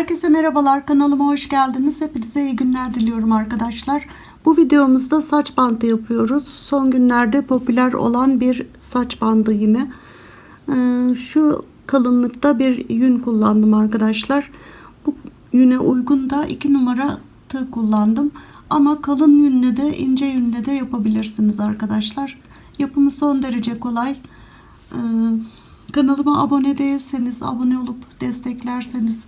Herkese merhabalar kanalıma hoş geldiniz. Hepinize iyi günler diliyorum arkadaşlar. Bu videomuzda saç bandı yapıyoruz. Son günlerde popüler olan bir saç bandı yine. Ee, şu kalınlıkta bir yün kullandım arkadaşlar. Bu yüne uygun da 2 numara tığ kullandım. Ama kalın yünle de ince yünle de yapabilirsiniz arkadaşlar. Yapımı son derece kolay. Ee, kanalıma abone değilseniz abone olup desteklerseniz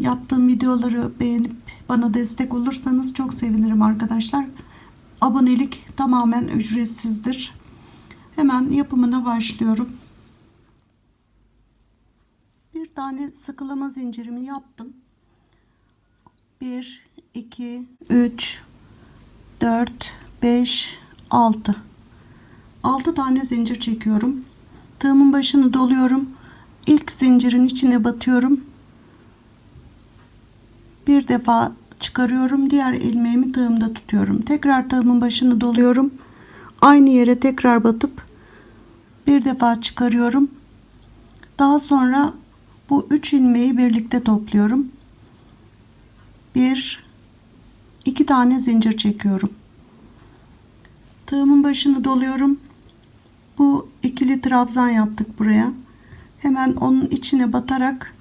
yaptığım videoları beğenip bana destek olursanız çok sevinirim arkadaşlar. Abonelik tamamen ücretsizdir. Hemen yapımına başlıyorum. Bir tane sıkılama zincirimi yaptım. 1 2 3 4 5 6 6 tane zincir çekiyorum. Tığımın başını doluyorum. İlk zincirin içine batıyorum. Bir defa çıkarıyorum. Diğer ilmeğimi tığımda tutuyorum. Tekrar tığımın başını doluyorum. Aynı yere tekrar batıp bir defa çıkarıyorum. Daha sonra bu üç ilmeği birlikte topluyorum. Bir, iki tane zincir çekiyorum. Tığımın başını doluyorum. Bu ikili trabzan yaptık buraya. Hemen onun içine batarak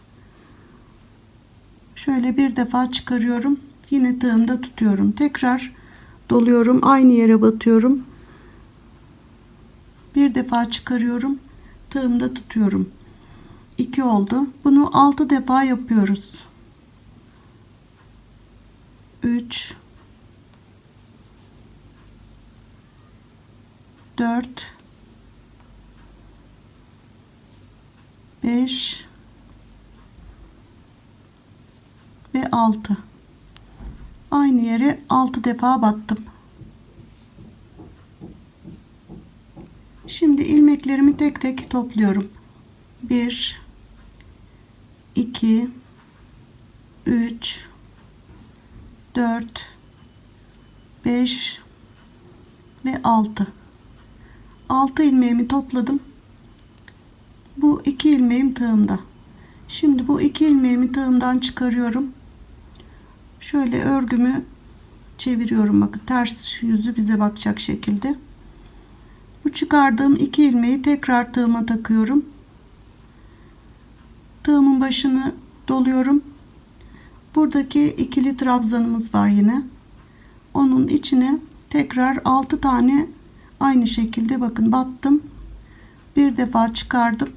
şöyle bir defa çıkarıyorum. Yine tığımda tutuyorum. Tekrar doluyorum. Aynı yere batıyorum. Bir defa çıkarıyorum. Tığımda tutuyorum. 2 oldu. Bunu 6 defa yapıyoruz. 3 4 5 ve 6 aynı yere 6 defa battım. Şimdi ilmeklerimi tek tek topluyorum. 1 2 3 4 5 ve 6 6 ilmeğimi topladım. Bu iki ilmeğim tığımda. Şimdi bu iki ilmeğimi tığımdan çıkarıyorum şöyle örgümü çeviriyorum. Bakın ters yüzü bize bakacak şekilde. Bu çıkardığım iki ilmeği tekrar tığıma takıyorum. Tığımın başını doluyorum. Buradaki ikili trabzanımız var yine. Onun içine tekrar 6 tane aynı şekilde bakın battım. Bir defa çıkardım.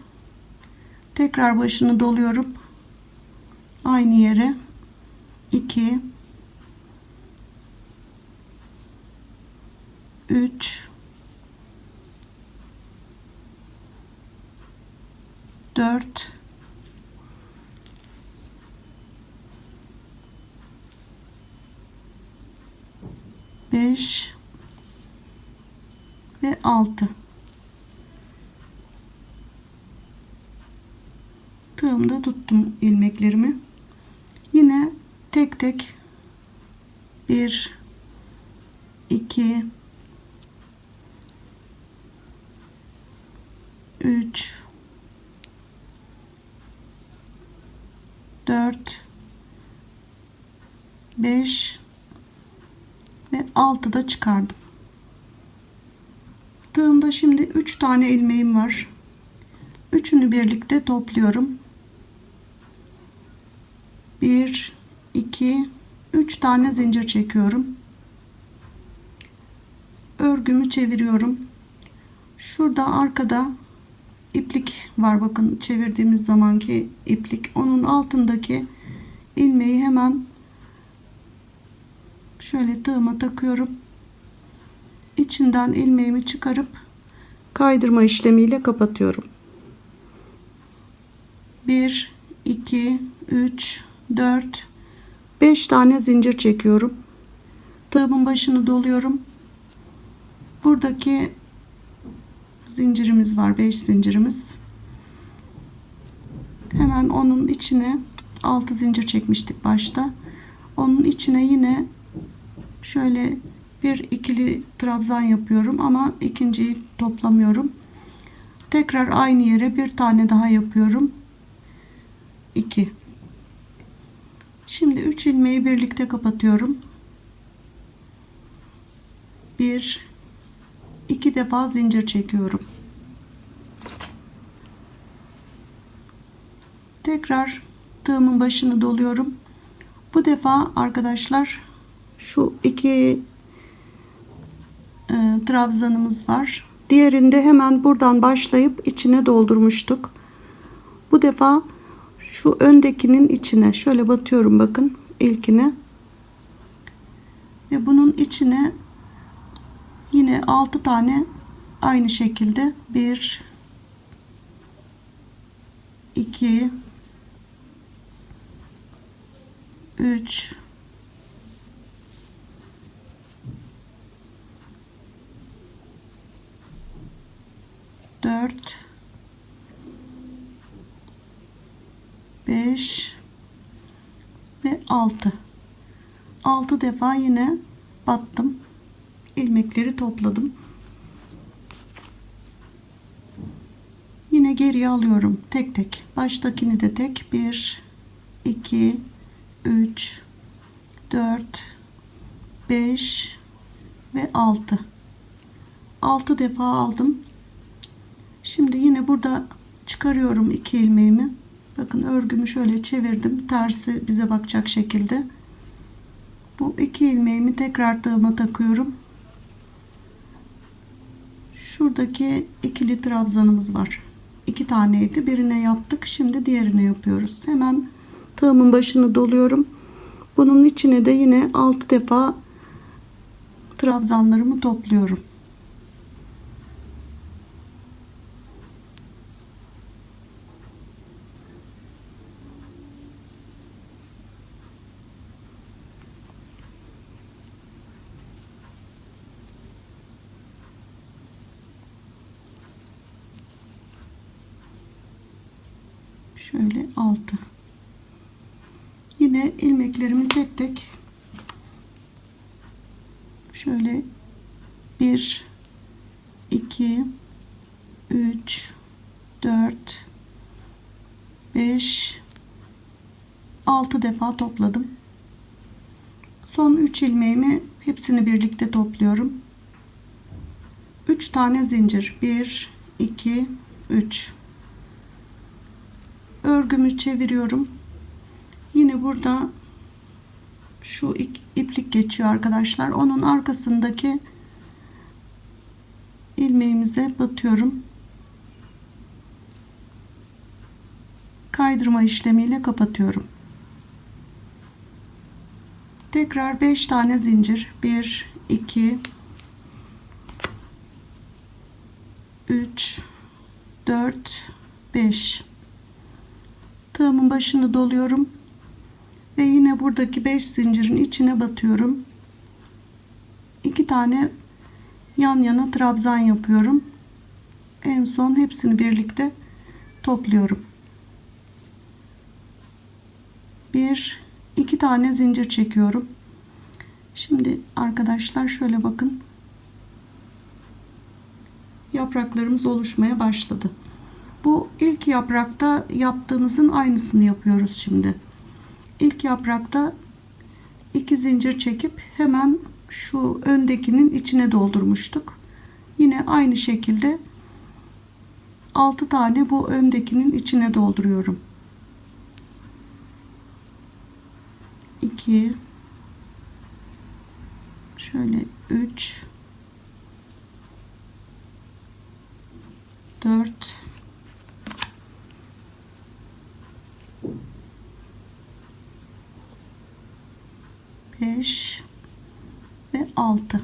Tekrar başını doluyorum. Aynı yere 2 3 4 5 ve 6 tığımda tuttum ilmeklerimi tek tek 1 2 3 4 5 ve 6 da çıkardım. Tığımda şimdi 3 tane ilmeğim var. Üçünü birlikte topluyorum. 1 2 3 tane zincir çekiyorum. Örgümü çeviriyorum. Şurada arkada iplik var bakın çevirdiğimiz zamanki iplik. Onun altındaki ilmeği hemen şöyle tığıma takıyorum. İçinden ilmeğimi çıkarıp kaydırma işlemiyle kapatıyorum. 1 2 3 4 5 tane zincir çekiyorum. Tığımın başını doluyorum. Buradaki zincirimiz var. 5 zincirimiz. Hemen onun içine 6 zincir çekmiştik başta. Onun içine yine şöyle bir ikili trabzan yapıyorum ama ikinciyi toplamıyorum. Tekrar aynı yere bir tane daha yapıyorum. 2 Şimdi 3 ilmeği birlikte kapatıyorum. 1 2 defa zincir çekiyorum. Tekrar tığımın başını doluyorum. Bu defa arkadaşlar şu iki e, trabzanımız var. Diğerinde hemen buradan başlayıp içine doldurmuştuk. Bu defa şu öndekinin içine şöyle batıyorum bakın ilkine. Ve bunun içine yine 6 tane aynı şekilde 1 2 3 4 5 ve 6 6 defa yine battım. İlmekleri topladım. Yine geriye alıyorum tek tek. Baştakini de tek. 1 2 3 4 5 ve 6 6 defa aldım. Şimdi yine burada çıkarıyorum iki ilmeğimi bakın örgümü şöyle çevirdim. Tersi bize bakacak şekilde. Bu iki ilmeğimi tekrar tığıma takıyorum. Şuradaki ikili trabzanımız var. İki taneydi birine yaptık. Şimdi diğerine yapıyoruz. Hemen tığımın başını doluyorum. Bunun içine de yine 6 defa trabzanlarımı topluyorum şöyle 6 yine ilmeklerimi tek tek şöyle 1 2 3 4 5 6 defa topladım. Son 3 ilmeğimi hepsini birlikte topluyorum. 3 tane zincir. 1 2 3 örgümü çeviriyorum. Yine burada şu iplik geçiyor arkadaşlar. Onun arkasındaki ilmeğimize batıyorum. Kaydırma işlemiyle kapatıyorum. Tekrar 5 tane zincir. 1 2 3 4 5 tığımın başını doluyorum ve yine buradaki 5 zincirin içine batıyorum. 2 tane yan yana trabzan yapıyorum. En son hepsini birlikte topluyorum. 1 2 tane zincir çekiyorum. Şimdi arkadaşlar şöyle bakın. Yapraklarımız oluşmaya başladı. Bu ilk yaprakta yaptığımızın aynısını yapıyoruz şimdi. İlk yaprakta iki zincir çekip hemen şu öndekinin içine doldurmuştuk. Yine aynı şekilde 6 tane bu öndekinin içine dolduruyorum. 2 şöyle 3 4 5 ve 6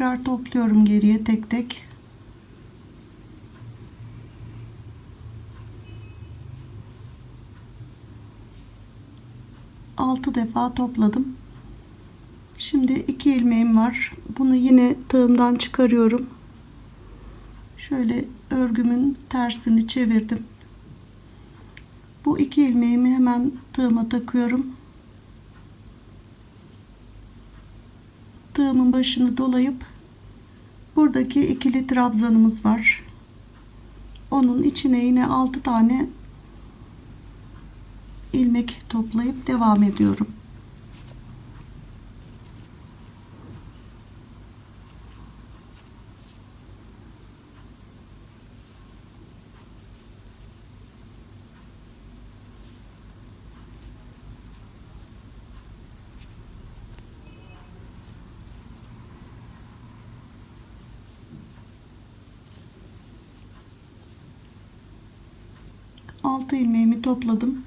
tekrar topluyorum geriye tek tek. Altı defa topladım. Şimdi iki ilmeğim var. Bunu yine tığımdan çıkarıyorum. Şöyle örgümün tersini çevirdim. Bu iki ilmeğimi hemen tığıma takıyorum. Tığımın başını dolayıp buradaki ikili trabzanımız var. onun içine yine 6 tane ilmek toplayıp devam ediyorum. Altı ilmeğimi topladım.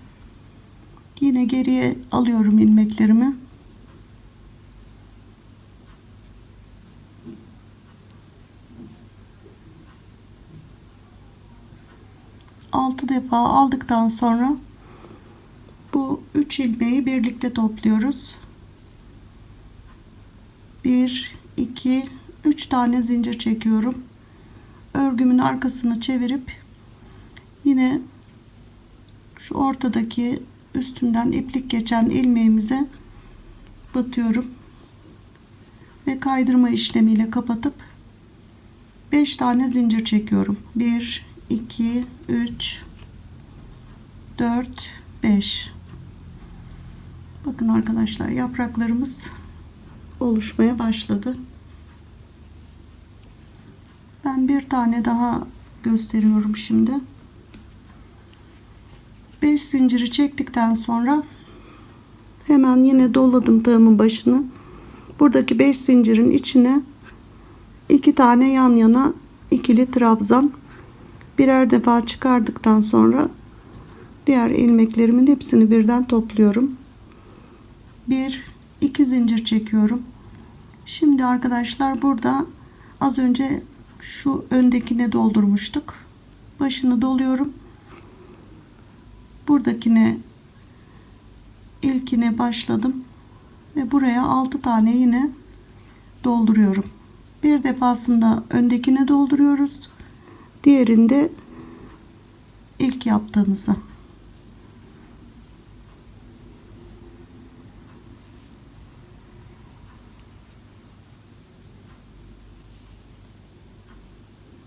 Yine geriye alıyorum ilmeklerimi. Altı defa aldıktan sonra bu üç ilmeği birlikte topluyoruz. Bir, iki, üç tane zincir çekiyorum. Örgümün arkasını çevirip yine şu ortadaki üstünden iplik geçen ilmeğimize batıyorum. Ve kaydırma işlemiyle kapatıp 5 tane zincir çekiyorum. 1 2 3 4 5 bakın arkadaşlar yapraklarımız oluşmaya başladı. Ben bir tane daha gösteriyorum şimdi 5 zinciri çektikten sonra hemen yine doladım tığımın başını. Buradaki 5 zincirin içine iki tane yan yana ikili trabzan birer defa çıkardıktan sonra diğer ilmeklerimin hepsini birden topluyorum. 1 2 zincir çekiyorum. Şimdi arkadaşlar burada az önce şu öndekine doldurmuştuk. Başını doluyorum buradakine ilkine başladım ve buraya 6 tane yine dolduruyorum. Bir defasında öndekine dolduruyoruz. Diğerinde ilk yaptığımızı.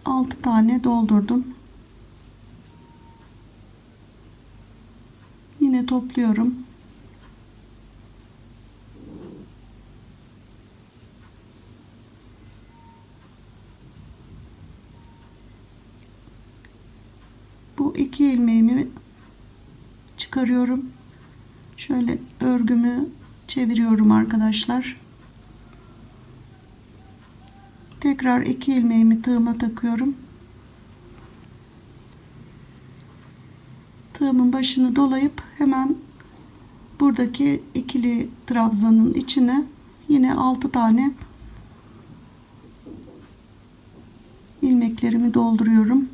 Altı tane doldurdum. Topluyorum. Bu iki ilmeğimi çıkarıyorum. Şöyle örgümü çeviriyorum arkadaşlar. Tekrar iki ilmeğimi tığıma takıyorum. Tığımın başını dolayıp hemen buradaki ikili trabzanın içine yine 6 tane ilmeklerimi dolduruyorum.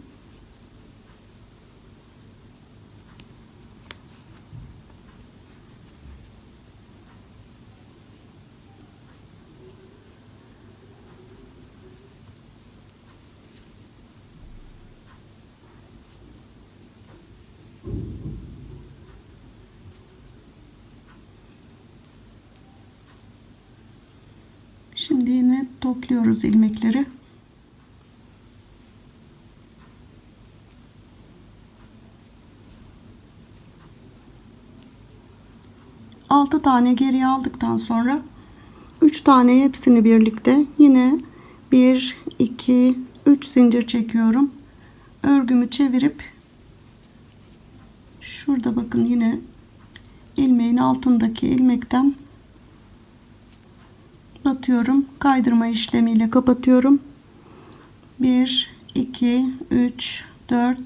Şimdi yine topluyoruz ilmekleri. Altı tane geriye aldıktan sonra üç tane hepsini birlikte yine bir iki üç zincir çekiyorum. Örgümü çevirip şurada bakın yine ilmeğin altındaki ilmekten batıyorum kaydırma işlemiyle kapatıyorum. 1 2 3 4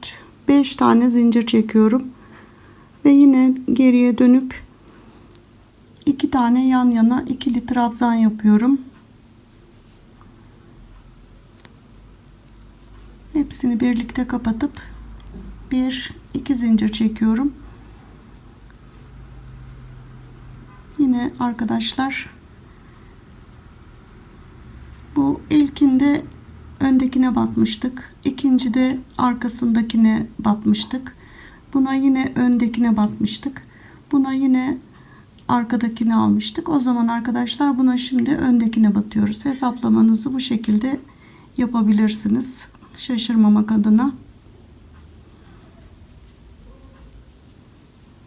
5 tane zincir çekiyorum. Ve yine geriye dönüp iki tane yan yana ikili trabzan yapıyorum. Hepsini birlikte kapatıp bir iki zincir çekiyorum. Yine arkadaşlar bu ilkinde öndekine batmıştık. İkincide arkasındakine batmıştık. Buna yine öndekine batmıştık. Buna yine arkadakini almıştık. O zaman arkadaşlar buna şimdi öndekine batıyoruz. Hesaplamanızı bu şekilde yapabilirsiniz. Şaşırmamak adına.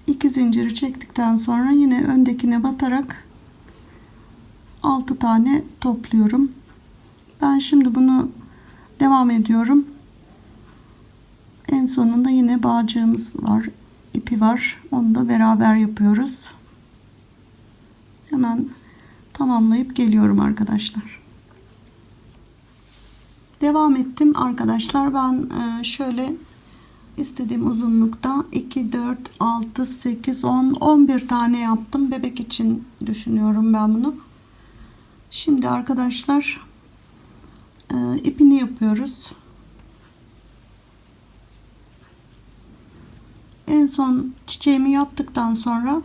2 zinciri çektikten sonra yine öndekine batarak 6 tane topluyorum. Ben şimdi bunu devam ediyorum. En sonunda yine bağcığımız var, ipi var. Onu da beraber yapıyoruz. Hemen tamamlayıp geliyorum arkadaşlar. Devam ettim arkadaşlar. Ben e, şöyle istediğim uzunlukta 2 4 6 8 10 11 tane yaptım. Bebek için düşünüyorum ben bunu. Şimdi arkadaşlar e, ipini yapıyoruz. En son çiçeğimi yaptıktan sonra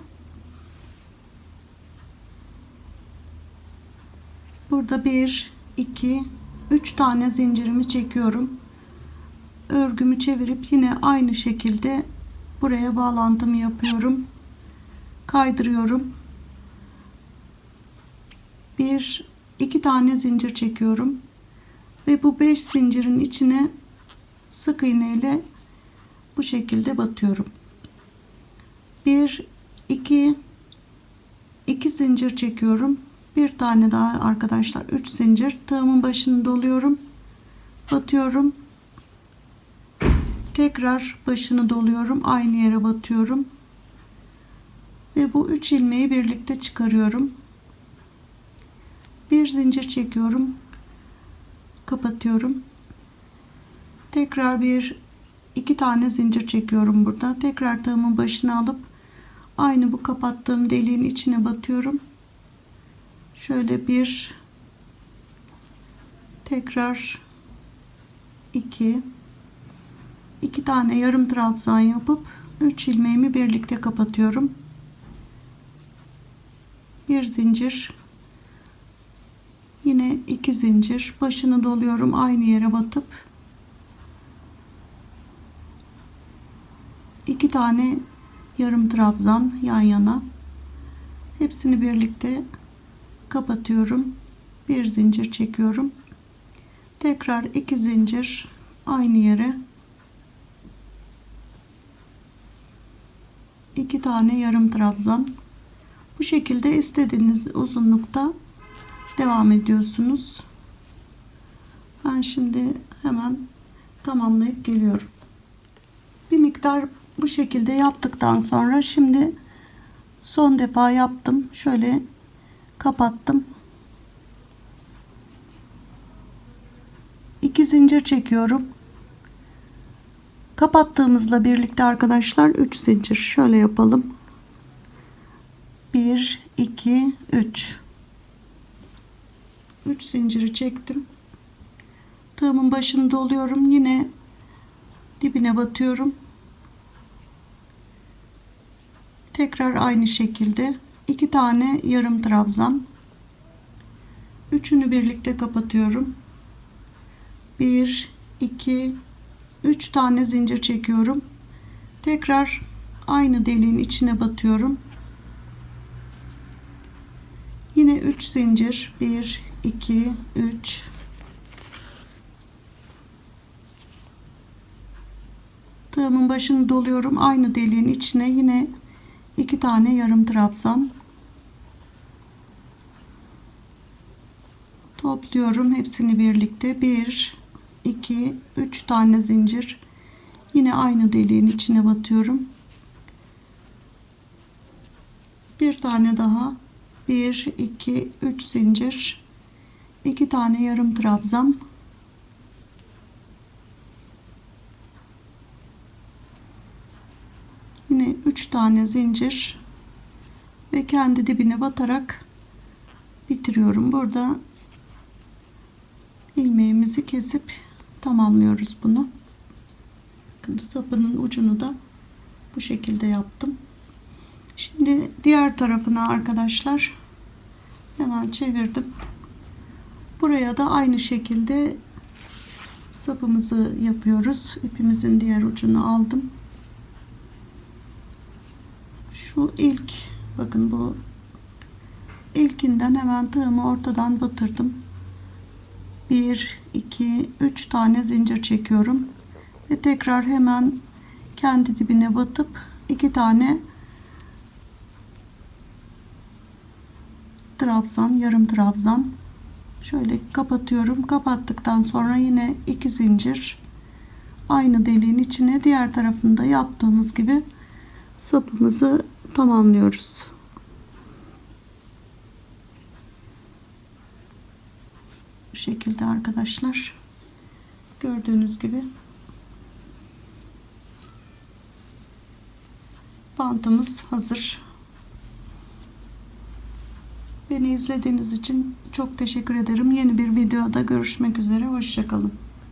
burada 1 2 3 tane zincirimi çekiyorum. Örgümü çevirip yine aynı şekilde buraya bağlantımı yapıyorum. Kaydırıyorum. Bir iki tane zincir çekiyorum ve bu 5 zincirin içine sık iğne ile bu şekilde batıyorum. 1 2 2 zincir çekiyorum. Bir tane daha arkadaşlar 3 zincir tığımın başını doluyorum. Batıyorum. Tekrar başını doluyorum. Aynı yere batıyorum. Ve bu 3 ilmeği birlikte çıkarıyorum. Bir zincir çekiyorum. Kapatıyorum. Tekrar bir iki tane zincir çekiyorum burada. Tekrar tığımın başına alıp aynı bu kapattığım deliğin içine batıyorum. Şöyle bir tekrar iki iki tane yarım trabzan yapıp 3 ilmeğimi birlikte kapatıyorum. Bir zincir yine iki zincir. Başını doluyorum aynı yere batıp. İki tane yarım trabzan yan yana. Hepsini birlikte kapatıyorum. Bir zincir çekiyorum. Tekrar iki zincir aynı yere. İki tane yarım trabzan. Bu şekilde istediğiniz uzunlukta devam ediyorsunuz ben şimdi hemen tamamlayıp geliyorum bir miktar bu şekilde yaptıktan sonra şimdi son defa yaptım şöyle kapattım. 2 zincir çekiyorum. Kapattığımızla birlikte arkadaşlar 3 zincir şöyle yapalım. 1 2 3 3 zinciri çektim. Tığımın başını doluyorum. Yine dibine batıyorum. Tekrar aynı şekilde iki tane yarım trabzan üçünü birlikte kapatıyorum 1 2 3 tane zincir çekiyorum tekrar aynı deliğin içine batıyorum yine 3 zincir 1 2 3 tığımın başını doluyorum. Aynı deliğin içine yine iki tane yarım trabzan topluyorum. Hepsini birlikte. 1 2 3 tane zincir. Yine aynı deliğin içine batıyorum. Bir tane daha. 1 2 3 zincir iki tane yarım trabzan. Yine 3 tane zincir ve kendi dibine batarak bitiriyorum. Burada ilmeğimizi kesip tamamlıyoruz bunu. Sapının ucunu da bu şekilde yaptım. Şimdi diğer tarafına arkadaşlar hemen çevirdim Buraya da aynı şekilde sapımızı yapıyoruz. İpimizin diğer ucunu aldım. Şu ilk bakın bu ilkinden hemen tığımı ortadan batırdım. 1 2 3 tane zincir çekiyorum ve tekrar hemen kendi dibine batıp iki tane trabzan yarım trabzan şöyle kapatıyorum. Kapattıktan sonra yine iki zincir aynı deliğin içine diğer tarafında yaptığımız gibi sapımızı tamamlıyoruz. Bu şekilde arkadaşlar. Gördüğünüz gibi bantımız hazır Beni izlediğiniz için çok teşekkür ederim. Yeni bir videoda görüşmek üzere. Hoşçakalın.